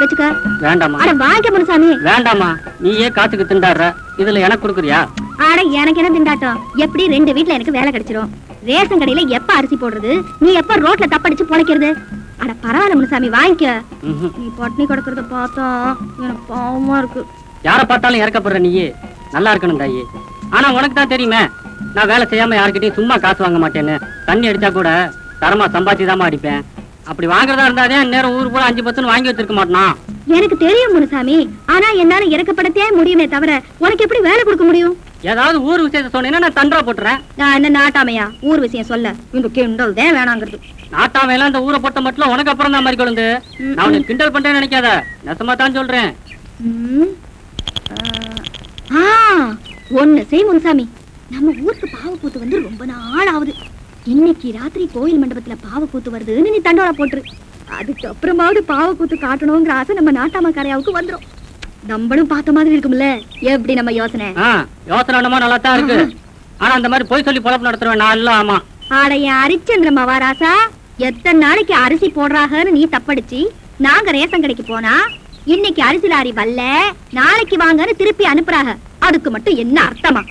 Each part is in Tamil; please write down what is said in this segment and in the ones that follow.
வச்சுக்க. வேண்டாம்மா. அட வாங்கிக்க முனுசாமி. வேண்டாம்மா. நீயே காசுக்கு திண்டாடுற. இதுல எனக்கு கொடுக்குறியா? அட எனக்கு என்ன திண்டாட்டம்? எப்படி ரெண்டு வீட்ல எனக்கு வேலை கிடைச்சிரும்? ரேஷன் கடையில எப்ப அரிசி போடுறது? நீ எப்ப ரோட்ல தப்படிச்சு பொழைக்கிறது? அட பரவாயில்ல முனுசாமி வாங்கிக்க. நீ பட்னி கிடக்குறத பார்த்தா எனக்கு பாவமா இருக்கு. யார பார்த்தாலும் இறக்கப்படுற நீயே. நல்லா இருக்கணும் தாயி. ஆனா உனக்கு தான் தெரியுமே. நான் வேலை செய்யாம யார்கிட்டயும் சும்மா காசு வாங்க மாட்டேன்னு. தண்ணி அடிச்சா கூட தரமா சம்பாதிச்சு அடிப்பேன். அப்படி வாங்குறதா இருந்தாதே நேரம் ஊர் போல அஞ்சு பத்துன்னு வாங்கி வச்சிருக்க மாட்டான். எனக்கு தெரியும் முனுசாமி. ஆனா என்னால இறக்கப்படத்தே முடியுமே தவிர உனக்கு எப்படி வேலை கொடுக்க முடியும்? ஏதாவது ஊர் விஷயத்த சொன்னீங்கன்னா நான் தண்டா போட்டுறேன். நான் என்ன நாட்டாமையா? ஊர் விஷயம் சொல்ல. இந்த கிண்டல் தான் வேணாங்கிறது. நாட்டாம எல்லாம் இந்த ஊரை போட்ட மட்டும் உனக்கு அப்புறம் தான் மாதிரி கொழுந்து. நான் உனக்கு கிண்டல் பண்றேன்னு நினைக்காத. நெசமா தான் சொல்றேன் ஒண்ணு செய் முனுசாமி. நம்ம ஊருக்கு பாவக்கூத்து வந்து ரொம்ப நாள் ஆகுது இன்னைக்கு ராத்திரி கோயில் மண்டபத்துல பாவக்கூத்து வருதுன்னு நீ தண்டோரா போட்டுரு. அதுக்கப்புறமாவது பாவக்கூத்து காட்டணுங்கிற ஆசை நம்ம நாட்டாம கரையாவுக்கு வந்துரும். நம்மளும் பார்த்த மாதிரி இருக்கும்ல? எப்படி நம்ம யோசனை? யோசனை என்னமோ நல்லா தான் இருக்கு. ஆனா அந்த மாதிரி போய் சொல்லி பொழப்பு நடத்துறேன் நான் இல்ல ஆமா. ஆடைய அரிச்சந்திர மகாராசா எத்தனை நாளைக்கு அரிசி போடுறாங்கன்னு நீ தப்படிச்சு நாங்க ரேஷன் கடைக்கு போனா இன்னைக்கு அரிசி லாரி வரல நாளைக்கு வாங்கன்னு திருப்பி அனுப்புறாங்க அதுக்கு மட்டும் என்ன அர்த்தமா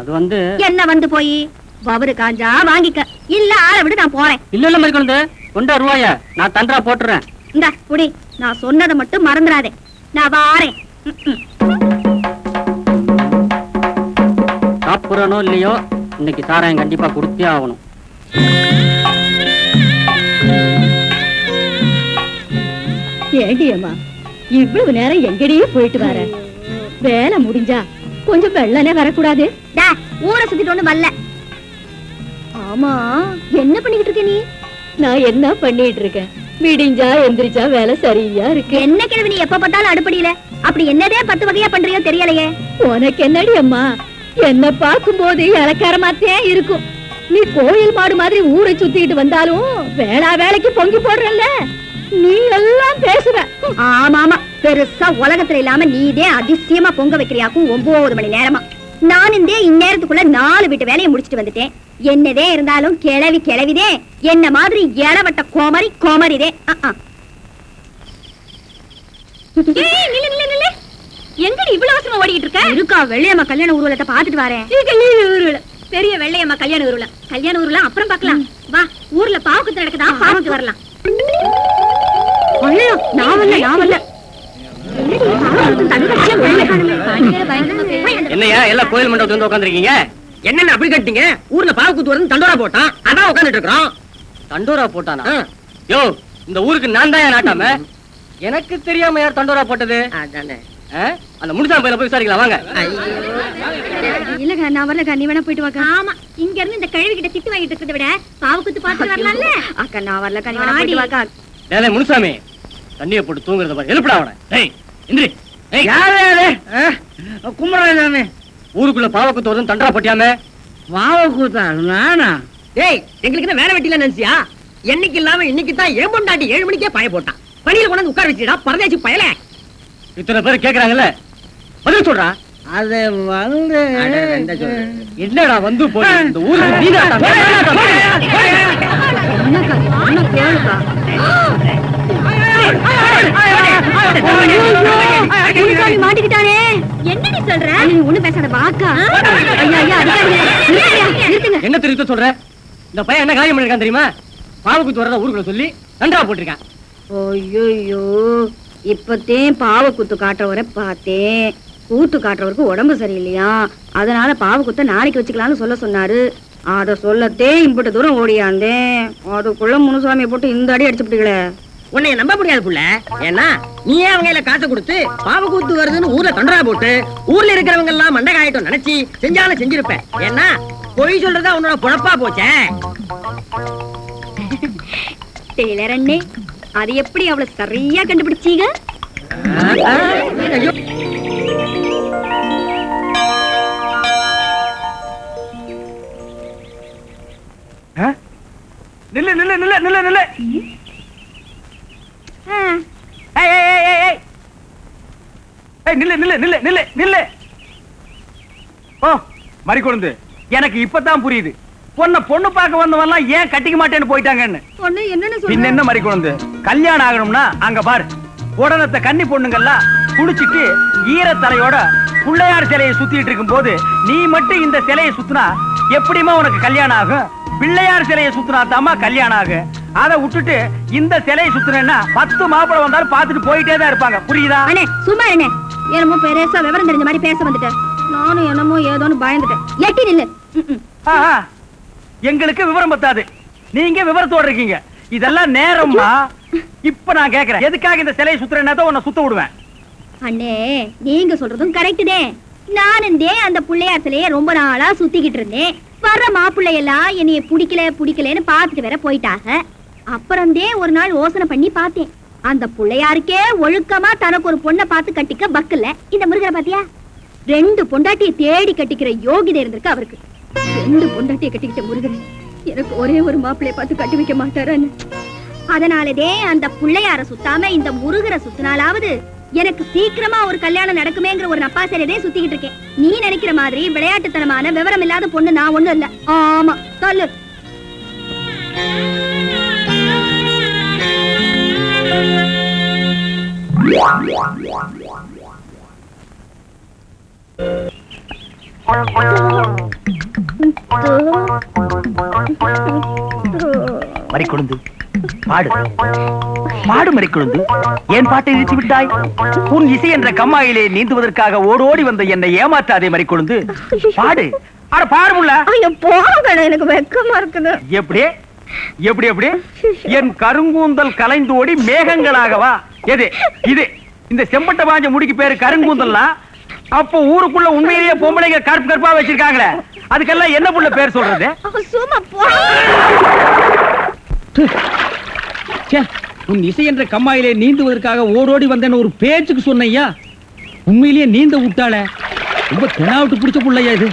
அது வந்து என்ன வந்து போய்? வவரு காஞ்சா வாங்கிக்க. இல்ல ஆளை விடு நான் போறேன். இல்ல இல்ல மாதிரி கொழுந்து கொண்டா ரூபாய? நான் தண்டா போட்டுறேன். இந்த புடி நான் சொன்னதை மட்டும் மறந்துடாதே. நான் வாரேன். சாப்பிடறனோ இல்லையோ? இன்னைக்கு சாராயம் கண்டிப்பா கொடுத்தே ஆகணும். ஏண்டியம்மா இவ்வளவு நேரம் எங்கடியே போயிட்டு வர. வேலை முடிஞ்சா கொஞ்சம் வெள்ளனே வரக்கூடாது. டா, ஊரை சுத்திட்டு ஒண்ணு வரல. ஆமா என்ன பண்ணிக்கிட்டு இருக்க நீ? நான் என்ன பண்ணிட்டு இருக்கேன்? விடிஞ்சா எந்திரிச்சா வேலை சரியா இருக்கு. என்ன கிழவி நீ எப்ப பார்த்தாலும் அடுப்படியில? அப்படி என்னதே பத்து வகையா பண்றியோ தெரியலையே. உனக்கு என்னடி அம்மா? என்ன பார்க்கும்போது இலக்காரமாத்தே இருக்கும். நீ கோயில் மாடு மாதிரி ஊரை சுத்திட்டு வந்தாலும் வேளா வேலைக்கு பொங்கி போடுறல்ல. நீ எல்லாம் பேசுவ. ஆமா ஆமா பெருசா உலகத்துல இல்லாம நீதே அதிசயமா பொங்க வைக்கிறியாக்கும் ஒன்பது மணி நேரமா. நான் இந்த இந்நேரத்துக்குள்ள நாலு வீட்டு வேலையை முடிச்சிட்டு வந்துட்டேன். என்னதே இருந்தாலும் கிளவி கிளவிதே. என்ன மாதிரி இளவட்ட கோமரி கோமரிதே. எங்கடி இவ்வளவு அவசரமா ஓடிட்டு இருக்க? இருக்கா வெள்ளையம்மா கல்யாண ஊர்வலத்தை பாத்துட்டு வரேன். ஊர்வலம். பெரிய வெள்ளையம்மா கல்யாண ஊர்வலம். கல்யாண ஊர்வலம் அப்புறம் பார்க்கலாம். வா ஊர்ல பாவுக்கு நடக்குதா? பாவுக்கு வரலாம். நான் வரல வரல. என்னையா எல்லாம் கோயில் மண்டபத்துல வந்து உட்காந்துருக்கீங்க என்னென்ன அப்படி கட்டிங்க? ஊர்ல பாவக்கூத்து வருது தண்டோரா போட்டான். அதான் உட்காந்துட்டு இருக்கிறோம் தண்டோரா போட்டானா? யோ இந்த ஊருக்கு நான் தான் நாட்டாம எனக்கு தெரியாம யார் தண்டோரா போட்டது? அந்த முடிசாம பையில போய் விசாரிக்கலாம் வாங்க. இல்லக்கா நான் வரலக்கா நீ வேணா போயிட்டு வாக்கா. ஆமா இங்க இருந்து இந்த கழுவி கிட்ட திட்டு வாங்கிட்டு இருக்கிறத விட பாவக்குத்து பார்த்து வரலாம்ல. அக்கா நான் வரலக்கா நீ வேணா போயிட்டு வாக்கா. டேலே முனுசாமி தண்ணியை போட்டு தூங்குறத பாரு. எழுப்படா அவனை. டேய் இந்திரி. டேய். யாரு யாரு குமரன் ஊருக்குள்ள பாவக்குத்து வருதுன்னு தண்டரா போட்டியாமே பாவக்கூத்தா நானா டேய் எங்களுக்கு என்ன வேலை வெட்டில நினைச்சியா என்னைக்கு இல்லாம இன்னைக்கு தான் ஏன் பொண்டாட்டி ஏழு மணிக்கே பாய போட்டான் பணியில கொண்டு வந்து உட்கார வச்சுடா பரதேசி பயல இத்தனை பேர் கேக்குறாங்கல்ல பதில் சொல்றா அது வந்து என்னடா வந்து போய் இந்த ஊருக்கு நீதான்டா, முனுசாமி மாட்டிக்கிட்டானே. என்னடி சொல்ற? நீ ஒண்ணு பேசாத வாக்கா. ஐயா ஐயா அடிக்காதீங்க நிறுத்துங்க, நிறுத்துங்க. என்ன திருத்த சொல்ற? இந்த பையன் என்ன காரியம் பண்ணிருக்கான் தெரியுமா? பாவக்குத்து வரத ஊருக்குள்ள சொல்லி தண்டரா போட்டிருக்கான். ஐயோ இப்பத்தேன் பாவ குத்து காட்டுறவரை பார்த்தேன். கூத்து காட்டுறவருக்கு உடம்பு சரியில்லையா? அதனால பாவ குத்த நாளைக்கு வச்சுக்கலாம்னு சொல்ல சொன்னாரு. அத சொல்லத்தே இம்புட்டு தூரம் ஓடியாந்தேன். அதுக்குள்ள முனுசாமியை போட்டு இந்த அடி அடிச்சுட்டீங்களே உன்னைய நம்ப முடியாது புள்ள. ஏன்னா நீயே அவங்க கையில காசை கொடுத்து பாவக்கூத்து வருதுன்னு ஊர்ல தண்டரா போட்டு ஊர்ல இருக்கிறவங்க எல்லாம் மண்டை காயட்டும் நினைச்சு செஞ்சாலும் செஞ்சிருப்ப. ஏன்னா பொய் சொல்றதா உன்னோட பொழப்பா போச்சே. டெய்லர் அண்ணே அது எப்படி அவ்வளவு சரியா கண்டுபிடிச்சீங்க? நில்லு நில்லு நில்லு நில்லு நில்லு ஆ, ஏய் ஏய் ஏய் ஏய் ஏய் ஏய் நில்லு நில்லு நில்லு நில்லு நில்லு. ஓ மறிக்கொழுந்து. எனக்கு இப்பதான் புரியுது. பொண்ண பொண்ணு பார்க்க வந்தவன்லாம் ஏன் கட்டிக்க மாட்டேன்னு போயிட்டாங்கன்னு. பின்ன என்ன கல்யாணம் ஆகணும்னா அங்க பாரு. உடனத்த கன்னி பொண்ணுங்கெல்லாம் குளிச்சிட்டு ஈரத்தலையோட பிள்ளையார் சிலையை சுத்திட்டு இருக்கும்போது நீ மட்டும் இந்த சிலையை சுத்தினா எப்படிமா உனக்கு கல்யாணம் ஆகும்? பிள்ளையார் சிலையை சுத்தினா தாமா கல்யாணம் ஆகும். அதை விட்டுட்டு இந்த சிலையை சுத்தினா பத்து மாப்பிளை வந்தாலும் பார்த்துட்டு போயிட்டே தான் இருப்பாங்க. புரியுதா? சும்மா என்னமோ பெருசா விவரம் தெரிஞ்ச மாதிரி பேச வந்துட்டேன். நானும் என்னமோ ஏதோன்னு பயந்துட்டேன். எட்டி நில்லு. எங்களுக்கு விவரம் பத்தாது. நீங்க விவரத்தோட இருக்கீங்க. இதெல்லாம் நேரம்மா. இப்ப நான் கேக்குறேன். எதுக்காக இந்த சிலையை சுத்துறேன்னா உன்னை சுத்த விடுவேன். அண்ணே நீங்க சொல்றதும் கரெக்ட் தான் நானும் தே அந்த புள்ளையார் சிலைய ரொம்ப நாளா சுத்திக்கிட்டு இருந்தேன். வர்ற மாப்பிள்ளை எல்லாம் என்னைய பிடிக்கல பிடிக்கலன்னு பார்த்துட்டு வேற போயிட்டாங்க. அப்புறம்தே ஒரு நாள் யோசனை பண்ணி பார்த்தேன். அந்த புள்ளையாருக்கே ஒழுக்கமா தனக்கு ஒரு பொண்ணை பார்த்து கட்டிக்க பக்கல்ல இந்த முருகரை பாத்தியா ரெண்டு பொண்டாட்டியை தேடி கட்டிக்கிற யோகிதை இருந்திருக்கு அவருக்கு. ரெண்டு பொண்டாட்டியை கட்டிக்கிட்ட முருகன் எனக்கு ஒரே ஒரு மாப்பிள்ளைய பார்த்து கட்டி வைக்க மாட்டாரான்னு. அதனாலதே அந்த புள்ளையார சுத்தாம இந்த முருகரை சுத்தினாலாவது எனக்கு சீக்கிரமா ஒரு கல்யாணம் நடக்குமேங்கிற ஒரு நப்பாசையிலே சுத்திக்கிட்டு இருக்கேன். நீ நினைக்கிற மாதிரி விளையாட்டுத்தனமான விவரம் இல்லாத பொண்ணு நான் ஒண்ணும் இல்ல. ஆமா சொல்லு. மறிக்கொழுந்து. பாடு. பாடு மறிக்கொழுந்து. ஏன் பாட்டை இழுத்து விட்டாய்? உன் இசை என்ற கம்மாயிலே நீந்துவதற்காக ஓடோடி வந்த என்னை ஏமாற்றாதே மறிக்கொழுந்து. பாடு. அட பாடு முல்ல. ஐயோ போங்க எனக்கு வெக்கமா இருக்குது எப்படி எப்படி எப்படி என் கருங்கூந்தல் கலைந்தோடி மேகங்களாகவா எது? இது இந்த செம்பட்ட பாஞ்ச முடிக்கு பேரு கருங்கூந்தல்னா? அப்போ ஊருக்குள்ள உண்மையிலேயே பொம்பளைங்க கருப்பு கருப்பா வச்சிருக்காங்களே. அதுக்கெல்லாம் என்ன புள்ள பேர் சொல்றது? சும்மா போ. ச்சே, உன் இசை என்ற கம்மாயிலே நீந்துவதற்காக ஓடோடி வந்தேன்னு ஒரு பேச்சுக்கு சொன்னையா உண்மையிலேயே நீந்த விட்டாளே. ரொம்ப தெனாவிட்டு பிடிச்ச புள்ளையா இது.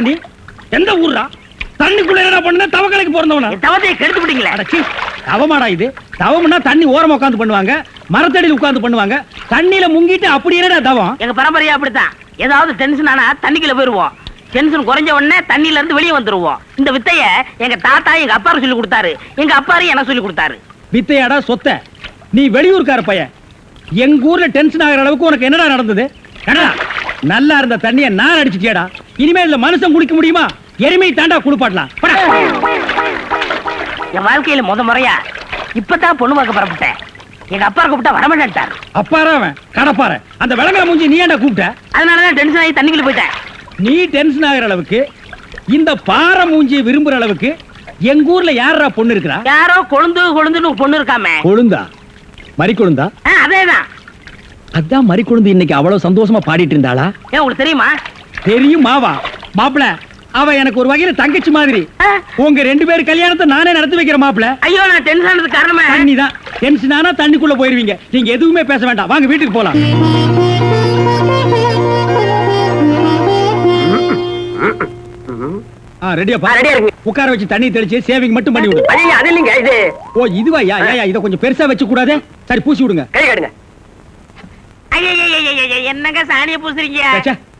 யாரா நீ? எந்த ஊர்ரா? தண்ணிக்குள்ள என்ன பண்ண தவக்கலைக்கு பிறந்தவனா? தவத்தை கெடுத்து விட்டீங்களே. அடச்சி தவமாடா இது. தவம்னா தண்ணி ஓரமா உட்கார்ந்து பண்ணுவாங்க மரத்தடியில் உட்கார்ந்து பண்ணுவாங்க. தண்ணியில முங்கிட்டு அப்படி என்னடா தவம்? எங்க பரம்பரையா அப்படித்தான். ஏதாவது டென்ஷன் ஆனா தண்ணிக்குள்ள போயிருவோம். டென்ஷன் குறைஞ்ச உடனே தண்ணியில இருந்து வெளியே வந்துருவோம். இந்த வித்தைய எங்க தாத்தா எங்க அப்பாரு சொல்லி கொடுத்தாரு. எங்க அப்பாரு எனக்கு சொல்லி கொடுத்தாரு? வித்தையாடா சொத்த. நீ வெளியூர்கார பையன். எங்க ஊர்ல டென்ஷன் ஆகிற அளவுக்கு உனக்கு என்னடா நடந்தது? நல்லா இருந்த தண்ணிய நான் அடிச்சிட்டியாடா. இனிமே இதுல மனுஷன் குடிக்க முடியுமா? எருமை தாண்டா குளிப்பாட்டலாம். போடா. என் வாழ்க்கையில முத முறையா இப்பதான் பொண்ணு பார்க்க பரப்பிட்டேன் எங்க அப்பா கூப்பிட்டா வரமாட்டேன்ட்டாரு. அப்பாரா அவன்? கடப்பார அந்த விளங்கல மூஞ்சி நீ ஏன்டா கூப்பிட்ட? அதனாலதான் டென்ஷன் ஆகி தண்ணிக்குள்ள போயிட்டேன். நீ டென்ஷன் ஆகிற அளவுக்கு இந்த பாறை மூஞ்சியை விரும்புற அளவுக்கு எங்க ஊர்ல யாரா பொண்ணு இருக்கிறா? யாரோ கொழுந்து கொழுந்துன்னு பொண்ணு இருக்காமே. கொழுந்தா? மறி கொழுந்தா? அதேதான். அதான் மறி கொழுந்து இன்னைக்கு அவ்வளவு சந்தோஷமா பாடிட்டு இருந்தாளா? ஏன் உங்களுக்கு தெரியுமா? தெரியும் மாவா. மாப்பிள அவ எனக்கு ஒரு வகையில தங்கச்சி மாதிரி. உங்க ரெண்டு பேர் கல்யாணத்தை நானே நடத்தி வைக்கிற மாப்பிள. ஐயோ நான் டென்ஷன் ஆனதுக்கு காரணமே. தண்ணி தான் டென்ஷன் ஆனா தண்ணிக்குள்ள போயிருவீங்க. நீங்க எதுவுமே பேச வேண்டாம். வாங்க வீட்டுக்கு போலாம். ஆ ரெடியாப்பா ஆ, ரெடியா இருக்கு. உட்கார வச்சு தண்ணி தெளிச்சு சேவிங் மட்டும் பண்ணி விடு. ஐயா அது இல்லைங்க இது. ஓ இதுவா? யா யா இத கொஞ்சம் பெருசா வச்சு கூடாதே சரி பூசி விடுங்க. கை கடுங்க. என்னங்க சாணிய பூசுறீங்க?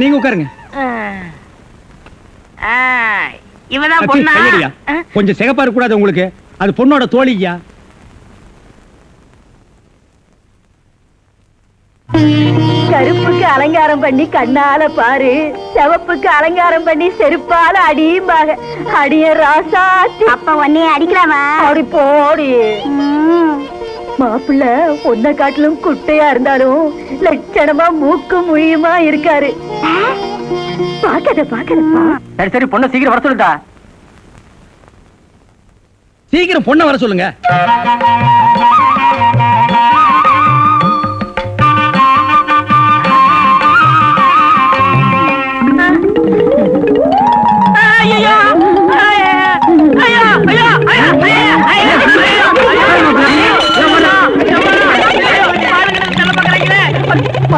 நீங்க உட்காருங்க. இவதான் பொண்ணா? கொஞ்சம் சிகப்பா இருக்க கூடாது உங்களுக்கு. அது பொண்ணோட தோழியா கருப்புக்கு அலங்காரம் பண்ணி கண்ணால பாரு. சிவப்புக்கு அலங்காரம் பண்ணி செருப்பால அடியும்பாக. அடிய ராசாத்தி. அப்ப உன்னைய அடிக்கலாமா? அப்படி போடி. மாப்பிள்ள ஒன்ன காட்டிலும் குட்டையா இருந்தாலும் லட்சணமா மூக்கு முழியுமா இருக்காரு. பாக்கத பாக்கதப்பா சரி சரி பொண்ணு சீக்கிரம் வர சொல்லுடா. சீக்கிரம் பொண்ணை வர சொல்லுங்க.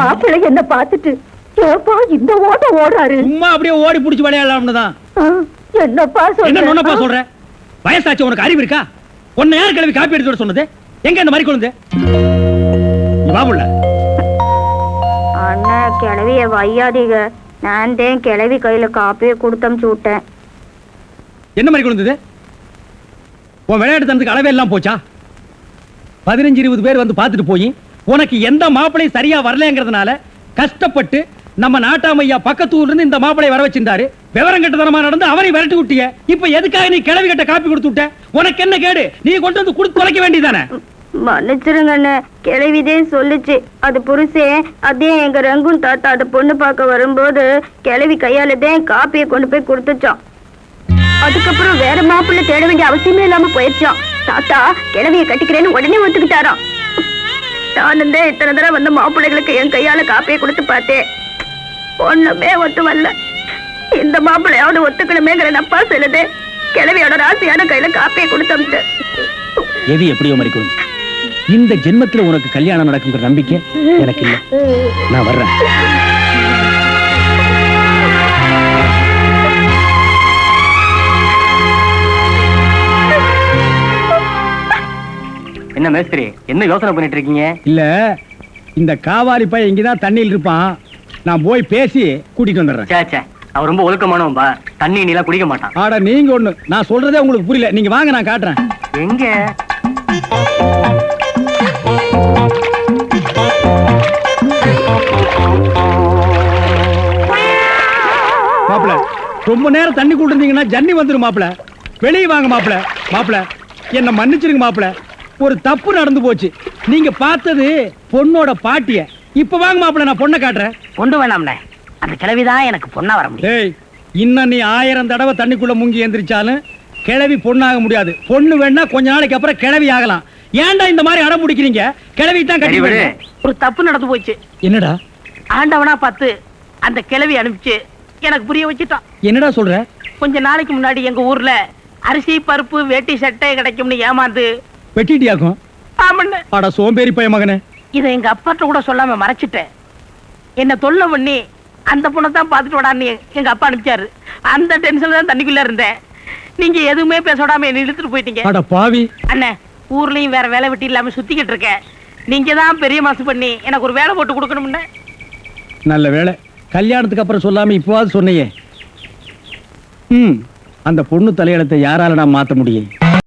மாப்பிள்ளை என்ன பார்த்துட்டு ஏப்பா இந்த ஓட்டம் ஓடுறாரு. சும்மா அப்படியே ஓடி புடிச்சு விளையாடலாம்னு தான். என்னப்பா என்ன நொன்னப்பா சொல்ற? சொல்ற வயசாச்சு உனக்கு அறிவு இருக்கா? உன்னை யார் கிளவி காப்பி எடுத்து சொன்னது? எங்க இந்த மாதிரி குழந்தை பாபுள்ள அண்ணா கிளவிய வையாதீங்க. நான் தான் கிளவி கையில காப்பியை கொடுத்தமுச்சு விட்டேன் என்ன மாதிரி குழந்தது உன் விளையாட்டு தனத்துக்கு அளவே எல்லாம் போச்சா? பதினஞ்சு இருபது பேர் வந்து பார்த்துட்டு போய் உனக்கு எந்த மாப்பிளையும் சரியா வரலங்கிறதுனால கஷ்டப்பட்டு நம்ம நாட்டாமையா பக்கத்து ஊர்ல இருந்து இந்த மாப்பிளை வர வச்சிருந்தாரு. விவரம் கெட்டதனமா நடந்து அவரை விரட்டி விட்டிய. இப்ப எதுக்காக நீ கிளவி கட்ட காப்பி கொடுத்து விட்ட? உனக்கு என்ன கேடு? நீ கொண்டு வந்து கொடுத்து தொலைக்க வேண்டியதானே மன்னிச்சிருங்க அண்ணே. கிளவிதே சொல்லுச்சு. அது புருஷே அதே எங்க ரங்குன் தாத்தா அது பொண்ணு பார்க்க வரும்போது கிளவி கையால காப்பியை கொண்டு போய் கொடுத்துச்சான் அதுக்கப்புறம் வேற மாப்பிள்ளை தேட வேண்டிய அவசியமே இல்லாம போயிடுச்சான் தாத்தா கிளவியை கட்டிக்கிறேன்னு உடனே ஒத்துக்கிட்டாராம். நானும் தான் இத்தனை தடவை வந்து மாப்பிள்ளைகளுக்கு என் கையால காப்பியை கொடுத்து பார்த்தேன். ஒண்ணுமே ஒத்து வரல இந்த மாப்பிள்ளையாவது ஒத்துக்கணுமேங்கிற நப்பா சொல்லுது. கிழவியோட ராசியான கையில காப்பியை கொடுத்தமிட்டு. எது எப்படியோ மறிக்கணும் இந்த ஜென்மத்துல உனக்கு கல்யாணம் நடக்குங்கிற நம்பிக்கை எனக்கு இல்லை. நான் வர்றேன். என்ன மேஸ்திரி என்ன யோசனை பண்ணிட்டு இருக்கீங்க? இல்ல இந்த காவாலி பையன் இங்கதான் தண்ணியில் இருப்பான். நான் போய் பேசி கூட்டிட்டு வந்துடுறேன். சே சே அவன் ரொம்ப ஒழுக்கமானவன்பா. தண்ணி நீலாம் குடிக்க மாட்டான். ஆட நீங்க ஒண்ணு நான் சொல்றதே உங்களுக்கு புரியல. நீங்க வாங்க நான் காட்டுறேன். எங்க? மாப்பிள ரொம்ப நேரம் தண்ணி கூட இருந்தீங்கன்னா ஜன்னி வந்துரும் மாப்பிள. வெளியே வாங்க மாப்பிள. மாப்பிள என்ன மன்னிச்சிருங்க மாப்பிள. ஒரு தப்பு நடந்து போச்சு. நீங்க பார்த்தது பொண்ணோட பாட்டிய. இப்ப வாங்க மாப்பிள நான் பொண்ணை காட்டுறேன். கொண்டு வேணாம்ண்ணே அந்த கிழவிதான் எனக்கு பொண்ணா வர முடியும். டேய் இன்னும் நீ ஆயிரம் தடவை தண்ணிக்குள்ள முங்கி எந்திரிச்சாலும் கிழவி பொண்ணாக முடியாது. பொண்ணு வேணா கொஞ்ச நாளைக்கு அப்புறம் கிழவி ஆகலாம். ஏன்டா இந்த மாதிரி அடம் பிடிக்கிறீங்க? கிழவி தான் கட்டி. விடு. ஒரு தப்பு நடந்து போச்சு. என்னடா? ஆண்டவனா பார்த்து அந்த கிழவி அனுப்பிச்சு எனக்கு புரிய வச்சுட்டான். என்னடா சொல்ற? கொஞ்ச நாளைக்கு முன்னாடி எங்க ஊர்ல அரிசி பருப்பு வேட்டி சட்டை கிடைக்கும்னு ஏமாந்து வெட்டிட்டியாக்கும் ஆமண்ண. அட சோம்பேறி பைய மகனே. இதை எங்க அப்பாட்ட கூட சொல்லாம மறைச்சிட்டேன். என்ன தொல்லை பண்ணி அந்த பொண்ணை தான் பார்த்துட்டு விடான்னு எங்க அப்பா அனுப்பிச்சாரு. அந்த டென்ஷன்ல தான் தண்ணிக்குள்ள இருந்தேன். நீங்க எதுவுமே பேச விடாம என்ன இழுத்துட்டு போயிட்டீங்க. அட பாவி. அண்ணே ஊர்லயும் வேற வேலை வெட்டி இல்லாம சுத்திக்கிட்டு இருக்கேன். நீங்க தான் பெரிய மனசு பண்ணி எனக்கு ஒரு வேலை போட்டு கொடுக்கணும்னு. நல்ல வேளை கல்யாணத்துக்கு அப்புறம் சொல்லாம இப்போவாது சொன்னையே. ம் அந்த பொண்ணு தலையெழுத்தை யாரால நான் மாத்த முடியும்?